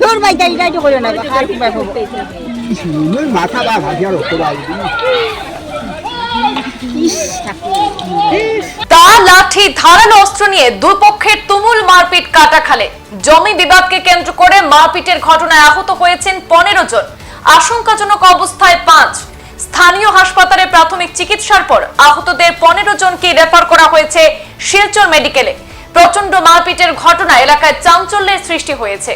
তোর ভাই তাই যাই করে না আর কি ব্যাপার মাথা বা ভাজিয়া রক্ত বাড়ি ইস ঠাকুর। তা লাঠি ধারালো অস্ত্র নিয়ে দুই তুমুল মারপিট কাটাখালে। জমি বিবাদকে কেন্দ্র করে মারপিটের ঘটনায় আহত হয়েছেন পনেরো জন। আশঙ্কাজনক অবস্থায় পাঁচ। স্থানীয় হাসপাতালে প্রাথমিক চিকিৎসার পর আহতদের পনেরো জনকে রেফার করা হয়েছে শিলচর মেডিকেলে। প্রচণ্ড মারপিটের ঘটনা এলাকায় চাঞ্চল্যের সৃষ্টি হয়েছে।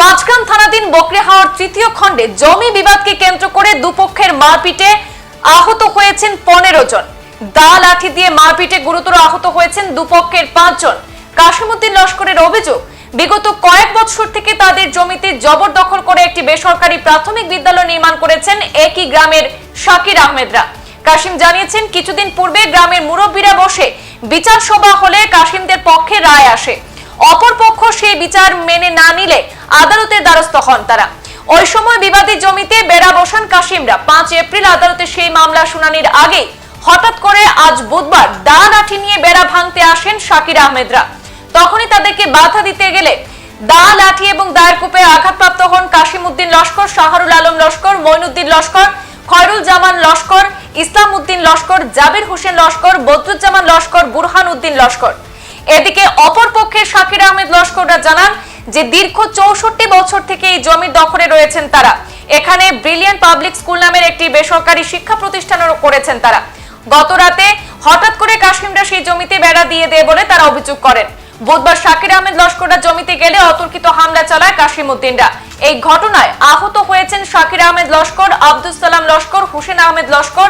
পাঁচগ্রাম থানাধীন বকরিহাওয়ার তৃতীয় খণ্ডে জমি বিবাদকে কেন্দ্র করে দুপক্ষের মারপিটে আহত হয়েছেন পনেরো জন। দা লাঠি দিয়ে মারপিটে গুরুতর আহত হয়েছেন দুপক্ষের পাঁচজন। কাশিমুদ্দিন লস্করের অভিযোগ, বিগত কয়েক বছর থেকে তাদের জমিতে জবরদখল করে একটি বেসরকারি প্রাথমিক বিদ্যালয় নির্মাণ করেছেন একই গ্রামের শাকির আহমেদরা। কাশিম জানিয়েছেন, কিছুদিন পূর্বে গ্রামের মুরব্বীরা বসে বিচার সভা হলে কাশিমদের পক্ষে রায় আসে। অপরপক্ষ সেই বিচার মেনে না নিলে আদালতের দ্বারস্থ হন তারা। ওই সময় বিবাদী জমিতে বেড়া বসান কাশিমরা। পাঁচ এপ্রিল আদালতে সেই মামলা শুনানির আগে হঠাৎ করে আজ বুধবার দা লাঠি নিয়ে বেড়া ভাঙতে আসেন শাকির আহমেদরা। তখনই তাদেরকে বাধা দিতে গেলে দা লাঠি এবং দায়ের কূপে আঘাতপ্রাপ্ত হন কাশিম উদ্দিন লস্কর, শাহরুল আলম লস্কর, মইনুদ্দিন লস্কর খয়রুল জামান লস্কর ইসলাম উদ্দিন লস্কর, জাবির হোসেন লস্কর, বদরুজ্জামান লস্কর বুরহান উদ্দিন লস্কর। এদিকে অপর পক্ষের শাকির আহমেদ লস্কররা জানান যে দীর্ঘ চৌষট্টি বছর থেকে এই জমির দখলে রয়েছেন তারা। এখানে ব্রিলিয়ান পাবলিক স্কুল নামের একটি বেসরকারি শিক্ষা প্রতিষ্ঠানও করেছেন তারা। গত রাতে হঠাৎ করে কাশ্মীররা সেই জমিতে বেড়া দিয়ে দেয় বলে তারা অভিযোগ করেন। বুধবার শাকির আহমেদ লস্কররা জমিতে গেলে অতর্কিত হামলা চালায় কাশিম উদ্দিনরা এই ঘটনায় আহত হয়েছেন শাকির আহমেদ লস্কর আব্দুল সালাম লস্কর, হুসেন আহমেদ লস্কর,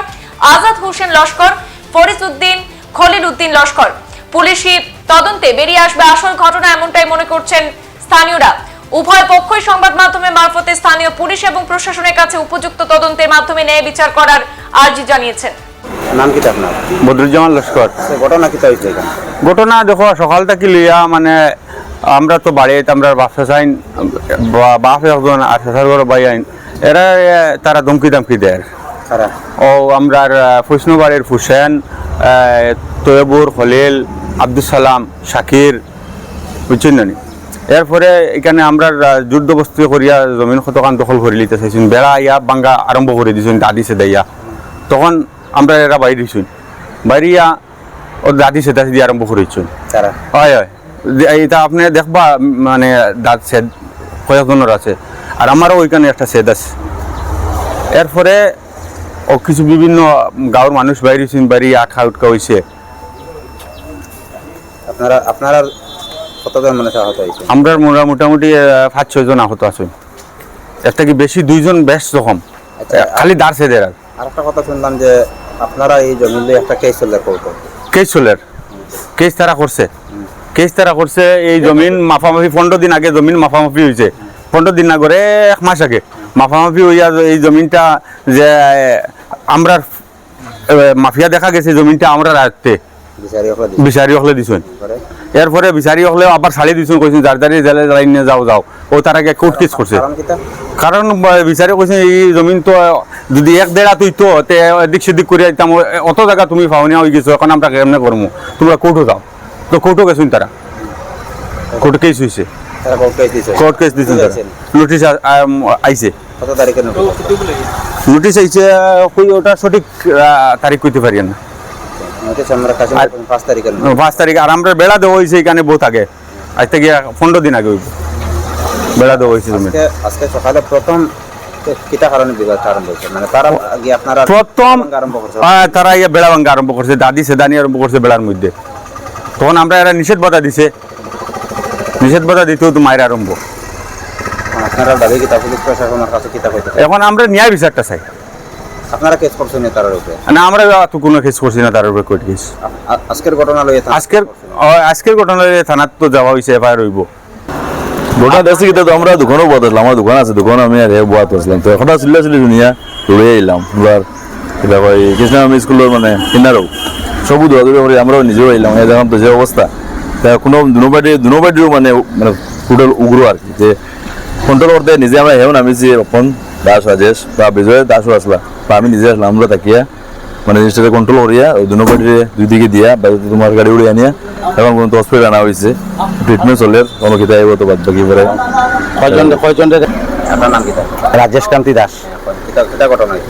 আজাদ হোসেন লস্কর, ফরিজ উদ্দিন, খলিল উদ্দিন লস্কর। পুলিশি তদন্তে বেরিয়ে আসবে আসল ঘটনা এমনটাই মনে করছেন স্থানীয়রা। উভয় পক্ষই সংবাদ মাধ্যমে মারফতে স্থানীয় পুলিশ এবং প্রশাসনের কাছে উপযুক্ত তদন্তের মাধ্যমে ন্যায় বিচার করার আর্জি জানিয়েছেন। নাম কি আপনার বদরুজ্জামান লস্কর। ঘটনা কি এখানে? ঘটনা দেখো সকাল থেকে লিয়া মানে আমরা তো বাড়িতে আমরা বাপ চাইন বাপ একজন আর শেষার ঘর বাই আইন এরা তারা ধমকি দামকি দেয়। ও আমরা ফুসনুবাড়ির ফুসেন তৈবুর খলিল আব্দুল সালাম শাকির বুঝছেন নি এরপরে এখানে আমরা যুদ্ধ বস্তু করিয়া জমিন শতকান দখল করে লিতে চাইছেন? বেড়া ইয়া বাঙ্গা আরম্ভ করে দিয়েছেন দাদি সে দেয়া তখন আমরা এরা বাইরে দিয়েছেন বাইরিয়া ও দাদি সে দাদি দিয়ে আরম্ভ করেছেন তারা? হয় হয়। এটা আপনি দেখবা মানে দাঁত সেদ কয়েকজনের আছে। আর আমারও ওইখানে একটা সেদ আছে। এরপরে ও কিছু বিভিন্ন গাঁৱৰ মানুষ বাইরেছেন বাড়ি আঠা উটকা হয়েছে আপনারা আপনারা কতজন মানুষ আহত হয়েছে আমরা মোটা মোটামুটি পাঁচ ছয়জন আহত আছেন। একটা কি বেশি দুইজন বেশ জখম। আচ্ছা, খালি দাঁড় আর। আর একটা কথা শুনলাম যে আপনারা এই জমি নিয়ে একটা কেস চলে কোর্টে কেস চলের কেস তারা করছে? কেস তারা করছে এই জমিন মাফামাফি পনেরো দিন আগে জমিন মাফামাফি হয়েছে। পনেরো দিন না করে এক মাস আগে। মাফামাফি হইয়া এই জমিনটা যে আমরা মাফিয়া দেখা গেছে জমিনটা আমরা রাখতে বিচারি হলে দিছেন। এরপরে বিচারি হলেও আবার ছাড়ি দিছেন কইছেন যার যারি জেলে জ্বালাই নিয়ে যাও যাও। ও তার আগে কোর্ট কেস করছে কারণ বিচারে কইছে এই জমিন তো যদি এক দেড়া তুই তো তে এদিক সেদিক করে দিতাম অত জায়গা তুমি পাওনিয়া হয়ে গেছো এখন আমরা কেমনে করব তোমরা কোর্টও যাও। তো কোর্টও গেছুন তারা। কোর্ট কেস হয়েছে তারা কোর্ট কেস দিয়েছেন তারা। দিয়েছেন। নোটিশ আইছে। কত নোটিশ নোটিশ আইছে ওটা সঠিক তারিখ কইতে পারি না নোটিশ আমরা কাছে আর- পাঁচ তারিখে পাঁচ তারিখ। আর আমরা বেড়া দেওয়া হয়েছে এখানে বহুত আগে আজ থেকে পনেরো দিন আগে বেড়া দেওয়া হয়েছে জমি আজকে সকালে প্রথম মানে তারা আপনারা প্রথম আরম্ভ করছে। আহ, তারা ইয়ে বেড়া ভাঙ্গা আরম্ভ করছে। দাদি সেদানি আরম্ভ করছে বেড়ার মধ্যে। তখন আমরা এরা নিষেধ বাধা দিছে। নিষেধ বাধা দিতেও তো মায়ের আরম্ভ। এখন আমরা ন্যায় বিচারটা চাই। আপনারা কেস করছেন তার উপরে? না আমরা তো কোনো কেস করছি না তার উপরে কোর্ট কেস আজকের ঘটনা থানা- আজকের আজকের ঘটনায় থানাত তো যাওয়া হয়েছে এফআইআর হইব। গোটা দেখছি কিন্তু আমরা দোকানও বদলাম আমার দোকান আছে দোকান আমি আর বোয়াত আসলাম তো হঠাৎ চিল্লা চিল্লি শুনিয়া দৌড়ে এলাম এবার কিবা কয় কৃষ্ণ আমি স্কুলের মানে কিনারও সবু দৌড়াদৌড়ি করে আমরাও নিজেও এলাম এই দেখলাম তো যে অবস্থা তা কোনো দুনো পার্টি মানে মানে টোটাল উগ্র আর কি যে কন্ট্রোল করতে নিজে আমরা হেও নামিছি অপন দাস রাজেশ বা বিজয় দাসও আসলা বা আমি নিজে আসলাম আমরা তাকিয়া মানে জিনিসটাকে কন্ট্রোল করিয়া ওই দুনো পার্টির দুই দিকে দিয়া বা তোমার গাড়ি উড়ে আনিয়া এখন পর্যন্ত হসপিটাল আনা হয়েছে ট্রিটমেন্ট চলে কোনো কিতা আইব তো বাদ বাকি পরে কয়জন কয়জন রাজেশ কান্তি দাস।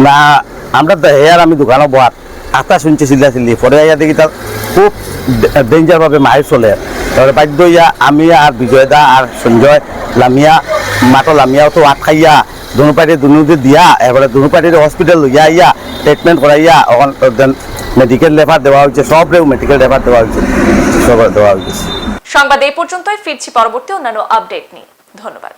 না আমরা তো হেয়ার আমি দোকানে বহাত আতা শুনছি চিল্লা চিল্লি পরে ইয়া দেখি তার খুব ডেঞ্জার ভাবে মাহির চলে। তারপরে বাধ্য ইয়া আমি আর বিজয় দা আর সঞ্জয় লামিয়া মাটো লামিয়াও তো আট খাইয়া দুনো পার্টি দুনুদি দিয়া, এবারে দুনো পার্টির হসপিটাল লইয়া ইয়া ট্রিটমেন্ট করাইয়া দেন মেডিকেল লেফার দেওয়া হয়েছে সব রেউ মেডিকেল লেফার দেওয়া হয়েছে সব দেওয়া হয়েছে সংবাদ এই পর্যন্তই, ফিরছি পরবর্তী অন্যান্য আপডেট নিয়ে। ধন্যবাদ।